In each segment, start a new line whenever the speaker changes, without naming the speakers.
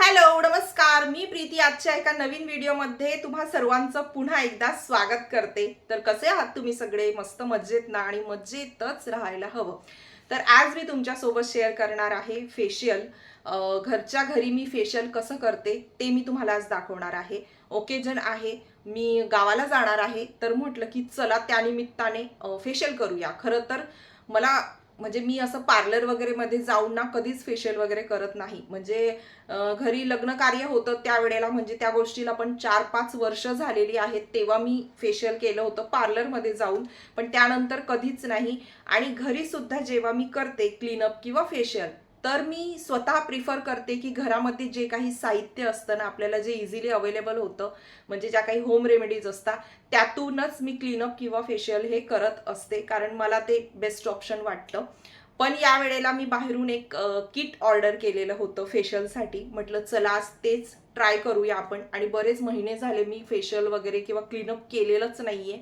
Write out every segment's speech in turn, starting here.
Hello नमस्कार. मी प्रीती. आजच्या एका नवीन व्हिडिओमध्ये तुम्हा सर्वांचं पुन्हा एकदा स्वागत करते. तर कसे आहात तुम्ही सगळे? मस्त मजेत ना? आणि मजेतच राहायला हवं. तर आज मी तुमच्यासोबत शेअर करणार आहे फेशियल घरच्या घरी मी फेशियल कसं करते ते मी तुम्हाला आज दाखवणार आहे. ओकेजन आहे. मी गावाला जाणार आहे. तर म्हटलं की चला त्यानिमित्ताने फेशियल करूया. खरं तर मला म्हणजे मी असं पार्लर वगैरे मध्ये जाऊन ना कधीच फेशियल वगैरे करत नाही. म्हणजे घरी लग्न कार्य होतं त्यावेळेला म्हणजे त्या गोष्टीला पण चार पाच वर्ष झालेली आहेत तेव्हा मी फेशियल केलं होतं पार्लरमध्ये जाऊन. पण त्यानंतर कधीच नाही. आणि घरी सुद्धा जेव्हा मी करते क्लीनअप किंवा फेशियल तर मी स्वतः प्रिफर करते की घरामध्ये जे काही साहित्य असतं ना आपल्याला जे इझिली अवेलेबल होतं म्हणजे ज्या काही होम रेमेडीज असतात त्यातूनच मी क्लीनअप किंवा फेशियल हे करत असते कारण मला ते बेस्ट ऑप्शन वाटतं. पण या वेळेला मी बाहेरून एक किट ऑर्डर केलेलं होतं फेशियलसाठी म्हटलं चला आज तेच ट्राय करूया आपण. आणि बरेच महिने झाले मी फेशियल वगैरे किंवा क्लीनअप केलेलंच नाहीये.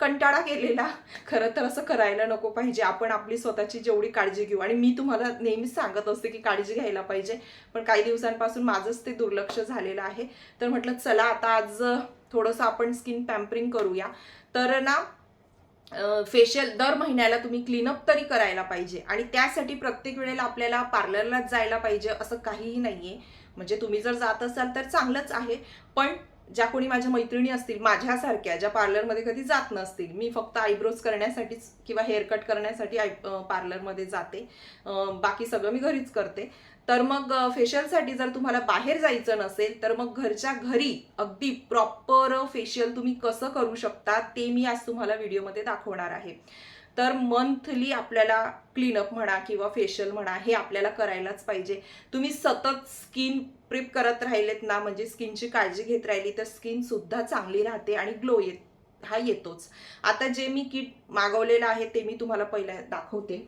कंटाळा केलेला. खरं तर असं करायला नको पाहिजे. आपण आपली स्वतःची जेवढी काळजी घेऊ. आणि मी तुम्हाला नेहमीच सांगत असते की काळजी घ्यायला पाहिजे. पण काही दिवसांपासून माझंच ते दुर्लक्ष झालेलं आहे. तर म्हटलं चला आता आज थोडंसं आपण स्किन पॅम्परिंग करूया. तर ना फेशियल दर महिन्याला तुम्ही क्लीनअप तरी करायला पाहिजे. आणि त्यासाठी प्रत्येक वेळेला आपल्याला पार्लरलाच जायला पाहिजे असं काहीही नाही आहे म्हणजे तुम्ही जर जात असाल तर चांगलंच आहे. पण ज्या कोणी माझ्या मैत्रिणी असतील माझ्यासारख्या ज्या पार्लरमध्ये कधी जात नसतील मी फक्त आयब्रोज करण्यासाठीच किंवा हेअर कट करण्यासाठी आय पार्लरमध्ये जाते. बाकी सगळं मी घरीच करते. तर मग फेशियलसाठी जर तुम्हाला बाहेर जायचं नसेल तर मग घरच्या घरी अगदी प्रॉपर फेशियल तुम्ही कसं करू शकता ते मी आज तुम्हाला व्हिडिओमध्ये दाखवणार आहे. तर मंथली आपल्याला क्लीनअप म्हणा किंवा फेशियल म्हणा हे आपल्याला करायलाच पाहिजे. तुम्ही सतत स्किन प्रिप करत राहिलेत ना म्हणजे स्किनची काळजी घेत राहिली तर स्किनसुद्धा चांगली राहते आणि ग्लो येत हा येतोच. आता जे मी किट मागवलेलं आहे ते मी तुम्हाला पहिल्या दाखवते.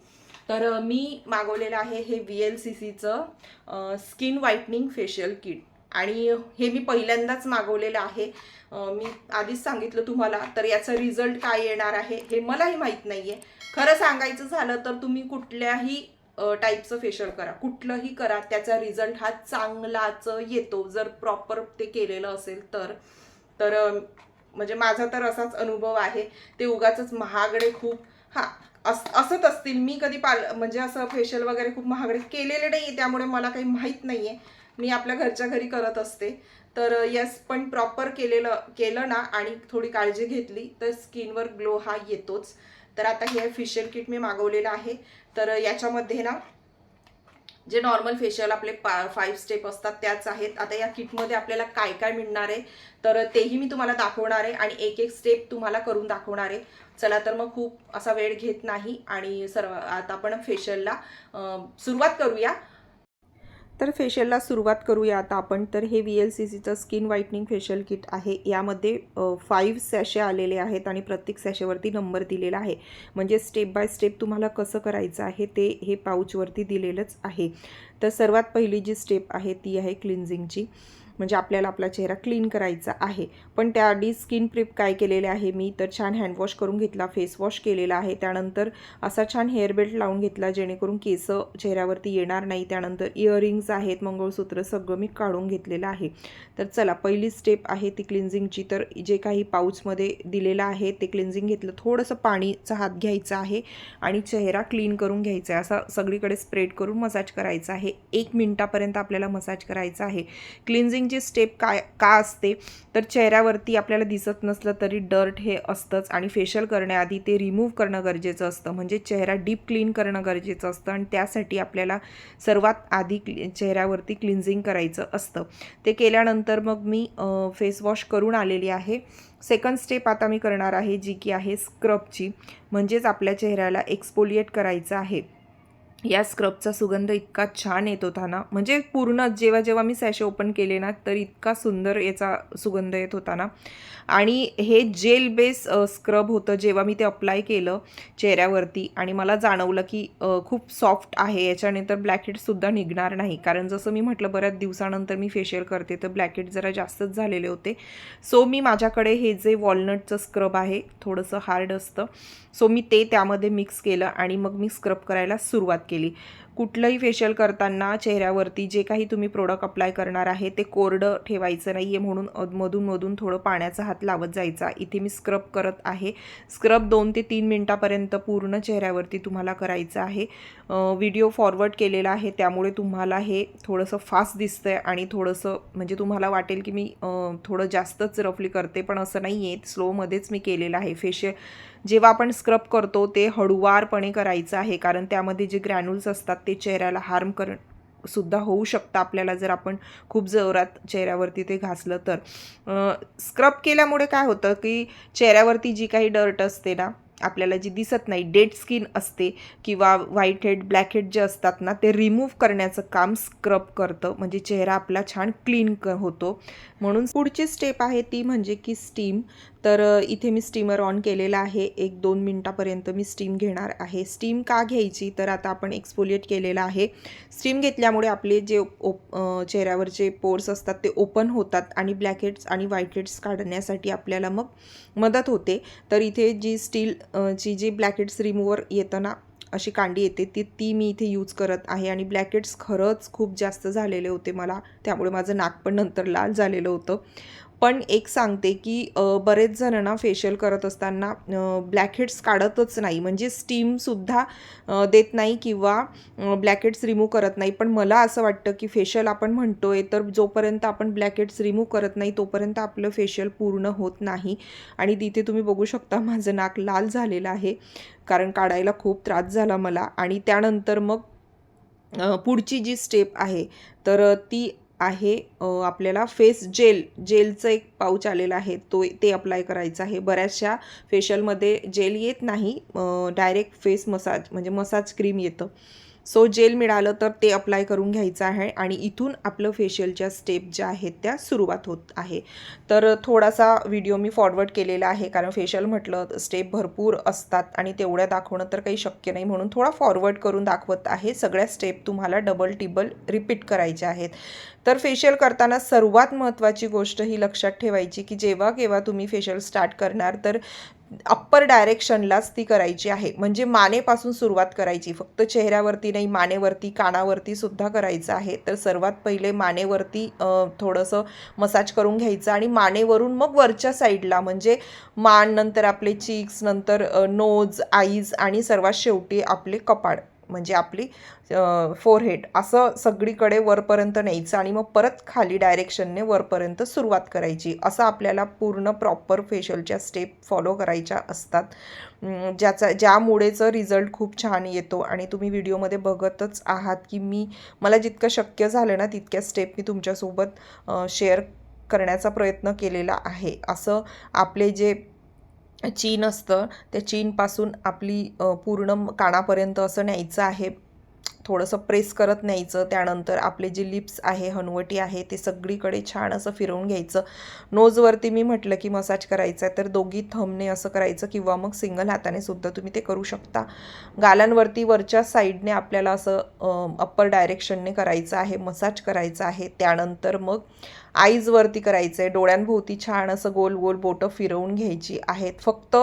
तर मी मागवलेलं आहे हे V L C C skin whitening facial kit आणि हे मी पहिल्यांदाच मागवलेलं आहे. मी आधीच सांगितलं तुम्हाला तर याचा रिझल्ट काय येणार आहे हे मलाही माहीत नाही आहे खरं सांगायचं झालं तर तुम्ही कुठल्याही टाईपचं फेशियल करा. कुठलंही करा त्याचा रिझल्ट हा चांगलाच येतो. जर प्रॉपर ते केलेलं असेल तर. तर म्हणजे माझा तर असाच अनुभव आहे. ते उगाच महागडे खूप हां अस असत असतील. मी कधी पाल म्हणजे असं फेशियल वगैरे खूप महागडे केलेले नाही त्यामुळे मला काही माहीत नाही आहे मी आपल्या घरच्या घरी करत असते. तर यस पण प्रॉपर केलेलं केलं ना आणि थोडी काळजी घेतली तर स्किनवर ग्लो हा येतोच. तर आता हे फेशियल किट मी मागवलेलं आहे. तर याच्यामध्ये ना जे नॉर्मल फेशियल आपले पा फाईव्ह स्टेप असतात त्याच आहेत. आता या किटमध्ये आपल्याला काय काय मिळणार आहे? तर तेही मी तुम्हाला दाखवणार आहे आणि एक एक स्टेप तुम्हाला करून दाखवणार आहे. चला तर मग खूप असा वेळ घेत नाही आणि सर्व आता आपण फेशियलला सुरुवात करूया. तर फेशियलला सुरुवात करूया आता आपण. तर हे व्ही एल सी सीचं स्किन व्हाईटनिंग फेशियल किट आहे. यामध्ये फाईव्ह सॅशे आलेले आहेत आणि प्रत्येक सॅशेवरती नंबर दिलेला आहे. म्हणजे स्टेप बाय स्टेप तुम्हाला कसं करायचं आहे ते हे पाऊचवरती दिलेलंच आहे. तर सर्वात पहिली जी स्टेप आहे ती आहे क्लिन्झिंगची म्हणजे आपल्याला आपला चेहरा क्लीन करायचा आहे. पण त्याआधी स्किन प्रिप काय केलेले आहे? मी तर छान हँडवॉश करून घेतला फेस वॉश केलेला आहे. त्यानंतर असा छान हेअर बेल्ट लावून घेतला जेणेकरून केस चेहऱ्यावरती येणार नाही. त्यानंतर इयरिंग्ज आहेत मंगळसूत्र सगळं मी काढून घेतलेलं आहे. तर चला पहिली स्टेप आहे ती क्लिन्झिंगची तर जे काही पाऊचमध्ये दिलेलं आहे ते क्लिन्झिंग घेतलं. थोडंसं पाणीचा हात घ्यायचा आहे आणि चेहरा क्लीन करून घ्यायचा आहे. असा सगळीकडे स्प्रेड करून मसाज करायचा आहे. एक मिनटापर्यंत आपल्याला मसाज करायचा आहे. म्हणजे क्लिन्झिंगची स्टेप काय का असते? तर चेहऱ्यावरती आपल्याला दिसत नसलं तरी डर्ट हे असतंच आणि फेशियल करण्याआधी ते रिमूव्ह करणं गरजेचं असतं. म्हणजे चेहरा डीप क्लीन करणं गरजेचं असतं आणि त्यासाठी आपल्याला सर्वात आधी क्लि चेहऱ्यावरती क्लिन्झिंग करायचं असतं. ते केल्यानंतर मग मी फेसवॉश करून आलेली आहे. सेकंड स्टेप आता मी करणार आहे जी की आहे स्क्रबची म्हणजेच आपल्या चेहऱ्याला एक्सपोलिएट करायचं आहे. या स्क्रबचा सुगंध इतका छान येत होता ना. म्हणजे पूर्ण जेव्हा जेव्हा मी सॅशे ओपन केले ना तर इतका सुंदर याचा सुगंध येत होता ना. आणि हे जेल बेस स्क्रब होतं जेव्हा मी ते अप्लाय केलं चेहऱ्यावरती आणि मला जाणवलं की खूप सॉफ्ट आहे. याच्याने तर ब्लॅकेटसुद्धा निघणार नाही. कारण जसं मी म्हटलं बऱ्याच दिवसानंतर मी फेशियल करते तर ब्लॅकहेड जरा जास्तच झालेले होते. सो मी माझ्याकडे हे जे वॉलनटचं स्क्रब आहे थोडंसं हार्ड असतं. सो मी ते त्यामध्ये मिक्स केलं आणि मग मी स्क्रब करायला सुरुवात केली. कुठलंही फेशियल करताना चेहऱ्यावरती जे काही तुम्ही प्रोडक्ट अप्लाय करणार आहे ते कोरडं ठेवायचं नाही आहे म्हणून मधून मधून थोडं पाण्याचा हात लावत जायचा. इथे मी स्क्रब करत आहे. स्क्रब दोन ते तीन मिनटापर्यंत पूर्ण चेहऱ्यावरती तुम्हाला करायचं आहे. व्हिडिओ फॉरवर्ड केलेला आहे त्यामुळे तुम्हाला हे थोडंसं फास्ट दिसतं आहे आणि थोडंसं म्हणजे तुम्हाला वाटेल की मी थोडं जास्तच रफली करते पण असं नाही आहे स्लोमध्येच मी केलेलं आहे. फेशियल जेव्हा आपण स्क्रब करतो ते हळूवारपणे करायचं आहे कारण त्यामध्ये जे ग्रॅन्युल्स असतात ते चेहऱ्याला हार्म कर सुद्धा होऊ शकतं आपल्याला जर आपण खूप जोरात चेहऱ्यावरती ते घासलं तर. स्क्रब केल्यामुळे काय होतं की चेहऱ्यावरती जी काही डर्ट असते ना आपल्याला जी दिसत नाही डेड स्किन असते किंवा व्हाईट हेड ब्लॅक हेड जे असतात ना ते रिमूव्ह करण्याचं काम स्क्रब करतं. म्हणजे चेहरा आपला छान क्लीन क होतो. म्हणून पुढची स्टेप आहे ती म्हणजे की स्टीम तर इथे मी स्टीमर ऑन केलेला आहे. एक दोन मिनटापर्यंत मी स्टीम घेणार आहे. स्टीम का घ्यायची? तर आता आपण एक्सपोलिएट केलेलं आहे. स्टीम घेतल्यामुळे आपले जे ओप चेहऱ्यावरचे पोर्स असतात ते ओपन होतात आणि ब्लॅकहेड्स आणि व्हाईटहेड्स काढण्यासाठी आपल्याला मग मदत होते. तर इथे जी स्टील जी ची जी ब्लॅकहेड्स रिमूवर येतं ना अशी कांडी येते ती ती मी इथे यूज करत आहे. आणि ब्लॅकेट्स खरंच खूप जास्त झालेले होते मला. त्यामुळे माझं नाक पण नंतर लाल झालेलं होतं. पण एक सांगते की बरेच जण ना फेशियल करत असताना ब्लॅकहेड्स काढतच नाही. म्हणजे स्टीमसुद्धा देत नाही किंवा ब्लॅकहेड्स रिमूव्ह करत नाही. पण मला असं वाटतं की फेशियल आपण म्हणतो आहे तर जोपर्यंत आपण ब्लॅकहेड्स रिमूव्ह करत नाही तोपर्यंत आपलं फेशियल पूर्ण होत नाही. आणि तिथे तुम्ही बघू शकता माझं नाक लाल झालेलं आहे कारण काढायला खूप त्रास झाला मला. आणि त्यानंतर मग पुढची जी स्टेप आहे तर ती आहे आपल्याला फेस जेल जेलचं एक पाऊच आलेला आहे तो ते अप्लाय करायचं आहे. बऱ्याचशा फेशियलमध्ये जेल येत नाही डायरेक्ट फेस मसाज म्हणजे मसाज क्रीम येतं. सो जेल मिळालं तर ते अप्लाय करून घ्यायचं आहे आणि इथून आपलं फेशियलच्या स्टेप ज्या आहेत त्या सुरुवात होत आहे. तर थोडासा व्हिडिओ मी फॉरवर्ड केलेला आहे कारण फेशियल म्हटलं स्टेप भरपूर असतात आणि तेवढ्या दाखवणं तर काही शक्य नाही म्हणून थोडा फॉरवर्ड करून दाखवत आहे. सगळ्या स्टेप तुम्हाला डबल टिबल रिपीट करायच्या आहेत. तर फेशियल करताना सर्वात महत्त्वाची गोष्ट ही लक्षात ठेवायची की जेव्हा केव्हा तुम्ही फेशियल स्टार्ट करणार तर अप्पर डायरेक्शनलाच ती करायची आहे. म्हणजे मानेपासून सुरुवात करायची. फक्त चेहऱ्यावरती नाही मानेवरती कानावरती सुद्धा करायचं आहे. तर सर्वात पहिले मानेवरती थोडंसं मसाज करून घ्यायचं आणि मानेवरून मग वरच्या साईडला म्हणजे मान नंतर आपले चिक्स नंतर नोज आईज आणि सर्वात शेवटी आपले कपाळ म्हणजे आपली फोरहेड असं सगळीकडे वरपर्यंत न्यायचं आणि मग परत खाली डायरेक्शनने वरपर्यंत सुरुवात करायची. असं आपल्याला पूर्ण प्रॉपर फेशियलच्या स्टेप फॉलो करायच्या असतात. ज्याचा ज्यामुळेचं रिझल्ट खूप छान येतो आणि तुम्ही व्हिडिओमध्ये बघतच आहात की मी मला जितकं शक्य झालं ना तितक्या स्टेप मी तुमच्यासोबत शेअर करण्याचा प्रयत्न केलेला आहे. असं आपले जे चीन असतं. त्या चीनपासून आपली पूर्ण कानापर्यंत असं न्यायचं आहे. थोडंसं प्रेस करत न्यायचं. त्यानंतर आपले जे लिप्स आहे हनवटी आहे ते सगळीकडे छान असं फिरवून घ्यायचं. नोजवरती मी म्हटलं की मसाज करायचा आहे तर दोघी थंबने असं करायचं किंवा मग सिंगल हाताने सुद्धा तुम्ही ते करू शकता. गालांवरती वरच्या साईडने आपल्याला असं अप्पर डायरेक्शनने करायचं आहे मसाज करायचा आहे. त्यानंतर मग आईजवरती करायचं आहे डोळ्यांभोवती छान असं गोल गोल बोटं फिरवून घ्यायची आहेत. फक्त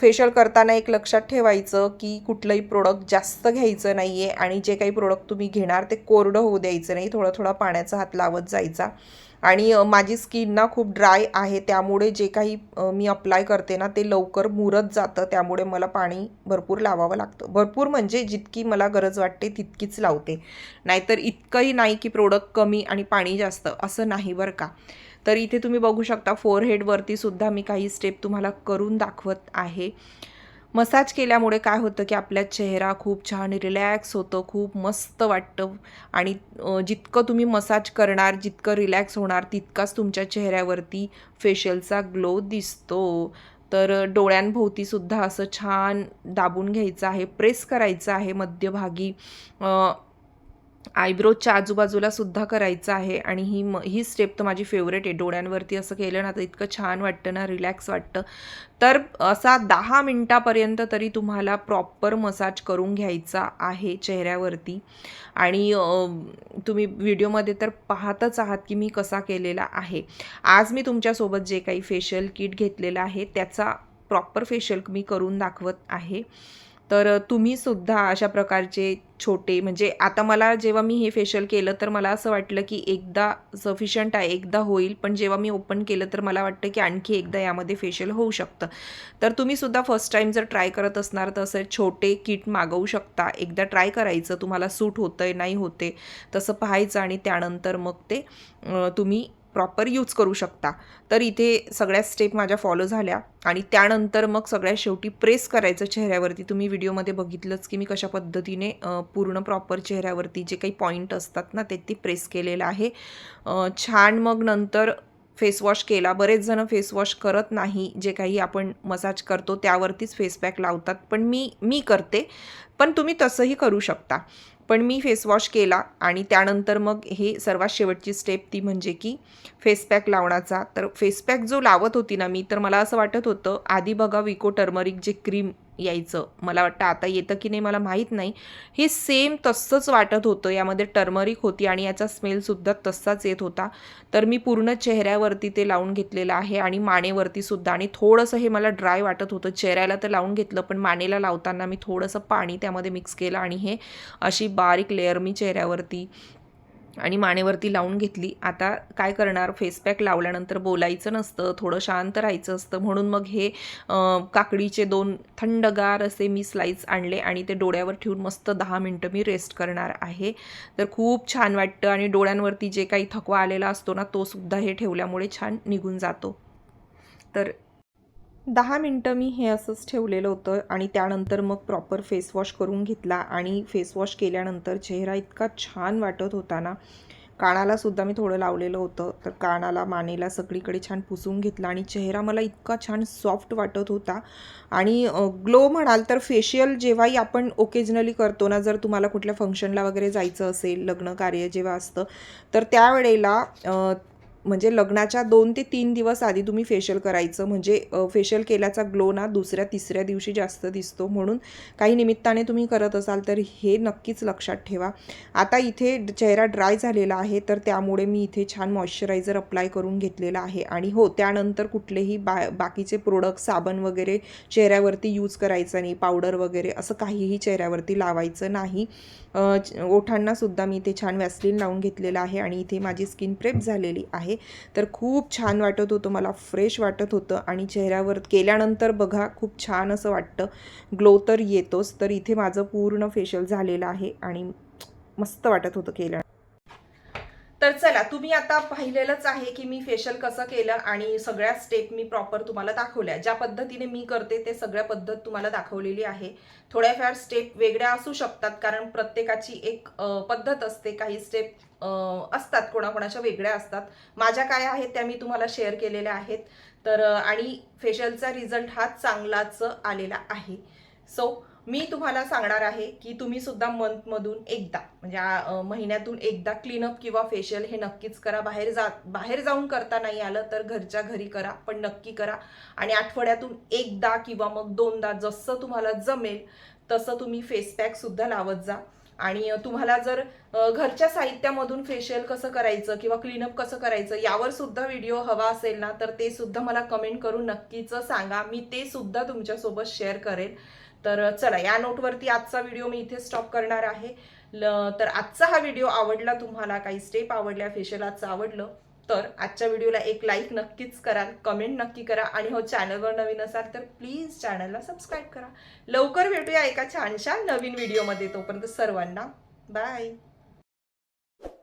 फेशियल करताना एक लक्षात ठेवायचं की कुठलंही प्रोडक्ट जास्त घ्यायचं नाही आहे आणि जे काही प्रोडक्ट तुम्ही घेणार ते कोरडं होऊ द्यायचं नाही. थोडा थोडा पाण्याचा हात लावत जायचा. आणि माझी स्किन ना खूप ड्राय आहे त्यामुळे जे काही मी अप्लाय करते ना ते लवकर मुरत जातं त्यामुळे मला पाणी भरपूर लावावं लागतं. भरपूर म्हणजे जितकी मला गरज वाटते तितकीच लावते. नाहीतर इतकंही नाही की प्रोडक्ट कमी आणि पाणी जास्त असं नाही बरं का. तर इथे तुम्ही बघू शकता फोरहेडवरती सुद्धा मी काही स्टेप तुम्हाला करून दाखवत आहे. मसाज केल्यामुळे काय होतं की आपला चेहरा खूप छान रिलॅक्स होतं खूप मस्त वाटतं आणि जितकं तुम्ही मसाज करणार जितकं रिलॅक्स होणार तितकाच तुमच्या चेहऱ्यावरती फेशियलचा ग्लो दिसतो. तर डोळ्यांभोवतीसुद्धा असं छान दाबून घ्यायचं आहे प्रेस करायचं आहे मध्यभागी. आयब्रोच्या आयब्रोजच्या आजूबाजूला सुद्धा करायचं आहे. आणि ही म ही स्टेप तर माझी फेवरेट आहे. डोळ्यांवरती असं केलं ना तर इतकं छान वाटतं ना रिलॅक्स वाटतं. तर असा दहा मिनटापर्यंत तरी तुम्हाला प्रॉपर मसाज करून घ्यायचा आहे चेहऱ्यावरती. आणि तुम्ही व्हिडिओमध्ये तर पाहतच आहात की मी कसा केलेला आहे. आज मी तुमच्यासोबत जे काही फेशियल किट घेतलेलं आहे त्याचा प्रॉपर फेशियल मी करून दाखवत आहे. तर तुम्ही सुद्धा अशा प्रकारचे छोटे म्हणजे आता मला जेव्हा मी हे फेशियल केलं तर मला असं वाटलं की एकदा सफिशंट आहे एकदा होईल. पण जेव्हा मी ओपन केलं तर मला वाटतं की आणखी एकदा यामध्ये फेशियल होऊ शकतं. तर तुम्हीसुद्धा फर्स्ट टाईम जर ट्राय करत असणार तर असे छोटे किट मागवू शकता. एकदा ट्राय करायचं तुम्हाला सूट होतं आहे नाही होते तसं पाहायचं आणि त्यानंतर मग ते तुम्ही प्रॉपर यूज करू शकता. तर इथे सगळ्या स्टेप माझ्या फॉलो झाल्या. आणि त्यानंतर मग सगळ्या शेवटी प्रेस करायचं चेहऱ्यावरती. तुम्ही व्हिडिओमध्ये बघितलंच की मी कशा पद्धतीने पूर्ण प्रॉपर चेहऱ्यावरती जे काही पॉईंट असतात ना ते ती प्रेस केलेलं आहे. छान मग नंतर फेसवॉश केला. बरेच जण फेसवॉश करत नाही. जे काही आपण मसाज करतो त्यावरतीच फेस पॅक लावतात. पण मी मी करते. पण तुम्ही तसंही करू शकता. पण मी फेसवॉश केला आणि त्यानंतर मग हे सर्वात शेवटची स्टेप ती म्हणजे की फेस पॅक लावण्याचा. तर फेस पॅक जो लावत होती ना मी तर मला असं वाटत होतं आधी बघा विको टर्मरिक जे क्रीम यायचं. मला वाटतं आता येतं की नाही मला माहीत नाही. हे सेम तसंच वाटत होतं. यामध्ये टर्मरिक होती आणि याचा स्मेलसुद्धा तसाच येत होता. तर मी पूर्ण चेहऱ्यावरती ते लावून घेतलेलं आहे आणि मानेवरती सुद्धा. आणि थोडंसं हे मला ड्राय वाटत होतं. चेहऱ्याला तर लावून घेतलं पण मानेला लावताना मी थोडंसं पाणी त्यामध्ये मिक्स केलं आणि हे अशी बारीक लेअर मी चेहऱ्यावरती आणि मानेवरती लावून घेतली. आता काय करणार? फेस पॅक लावल्यानंतर बोलायचं नसतं. थोडं शांत राहायचं असतं. म्हणून मग हे काकडीचे दोन थंडगार असे मी स्लाईस आणले आणि ते डोळ्यावर ठेवून मस्त दहा मिनटं मी रेस्ट करणार आहे. तर खूप छान वाटतं आणि डोळ्यांवरती जे काही थकवा आलेला असतो ना तोसुद्धा हे ठेवल्यामुळे छान निघून जातो. तर दहा मिनटं मी हे असंच ठेवलेलं होतं आणि त्यानंतर मग प्रॉपर फेसवॉश करून घेतला आणि फेसवॉश केल्यानंतर चेहरा इतका छान वाटत होता ना. कानाला सुद्धा मी थोडं लावलेलं होतं तर कानाला मानेला सगळीकडे छान पुसून घेतला आणि चेहरा मला इतका छान सॉफ्ट वाटत होता. आणि ग्लो म्हणाल तर फेशियल जेव्हाही आपण ओकेजनली करतो ना जर तुम्हाला कुठल्या फंक्शनला वगैरे जायचं असेल लग्न कार्य जेव्हा असतं तर त्यावेळेला म्हणजे लग्नाच्या दोन ते तीन दिवस आधी तुम्ही फेशियल करायचं. म्हणजे फेशियल केल्याचा ग्लो ना दुसऱ्या तिसऱ्या दिवशी जास्त दिसतो. म्हणून काही निमित्ताने तुम्ही करत असाल तर हे नक्कीच लक्षात ठेवा. आता इथे चेहरा ड्राय झालेला आहे तर त्यामुळे मी इथे छान मॉइश्चरायझर अप्लाय करून घेतलेला आहे. आणि हो त्यानंतर कुठलेही बा बाकीचे प्रोडक्ट साबण वगैरे चेहऱ्यावरती यूज करायचं नाही पावडर वगैरे असं काहीही चेहऱ्यावरती लावायचं नाही. ओठांनासुद्धा मी इथे छान वॅसलिन लावून घेतलेलं आहे आणि इथे माझी स्किन प्रेप झालेली आहे. तर खूप छान वाटत होतं मला फ्रेश वाटत होतं. आणि चेहऱ्यावर केल्यानंतर बघा खूप छान असं वाटतं. ग्लो तर येतोच तर इथे माझं पूर्ण फेशियल झालेलं आहे आणि मस्त वाटत होतं केल्या तर चला तुम्ही आता पाहिलेलंच आहे की मी फेशियल कसं केलं आणि सगळ्या स्टेप मी प्रॉपर तुम्हाला दाखवल्या. ज्या पद्धतीने मी करते ते सगळ्या पद्धत तुम्हाला दाखवलेली आहे. थोड्याफार स्टेप वेगळ्या असू शकतात कारण प्रत्येकाची एक पद्धत असते. काही स्टेप असतात कोणाकोणाच्या वेगळ्या असतात. माझ्या काय आहेत त्या मी तुम्हाला शेअर केलेल्या आहेत. तर आणि फेशियलचा रिझल्ट हा चांगलाच आलेला आहे. सो मी तुम्हाला सांगणार आहे की तुम्ही सुद्धा मंथमधून एकदा म्हणजे महिन्यातून एकदा क्लीनअप किंवा फेशियल हे नक्कीच करा. बाहेर जा बाहेर जाऊन करता नाही आलं तर घरच्या घरी करा पण नक्की करा. आणि आठवड्यातून एकदा किंवा मग दोनदा जसं तुम्हाला जमेल तसं तुम्ही फेस पॅकसुद्धा लावत जा. आणि तुम्हाला जर घरच्या साहित्यामधून फेशियल कसं करायचं किंवा क्लीनअप कसं करायचं यावर सुद्धा व्हिडिओ हवा असेल ना तर ते सुद्धा मला कमेंट करून नक्कीच सांगा. मी ते सुद्धा तुमच्यासोबत शेअर करेल. तर चला या नोटवरती आजचा व्हिडिओ मी इथे स्टॉप करणार आहे. ल- तर आजचा हा व्हिडिओ आवडला तुम्हाला काही स्टेप आवडल्या फेशियल आजचं आवडलं तर आजच्या व्हिडिओला एक लाईक नक्कीच कराल कमेंट नक्की करा आणि हो चॅनलवर नवीन असाल तर प्लीज चॅनलला सबस्क्राईब करा. लवकर भेटूया एका छानशा नवीन व्हिडिओमध्ये तोपर्यंत सर्वांना. बाय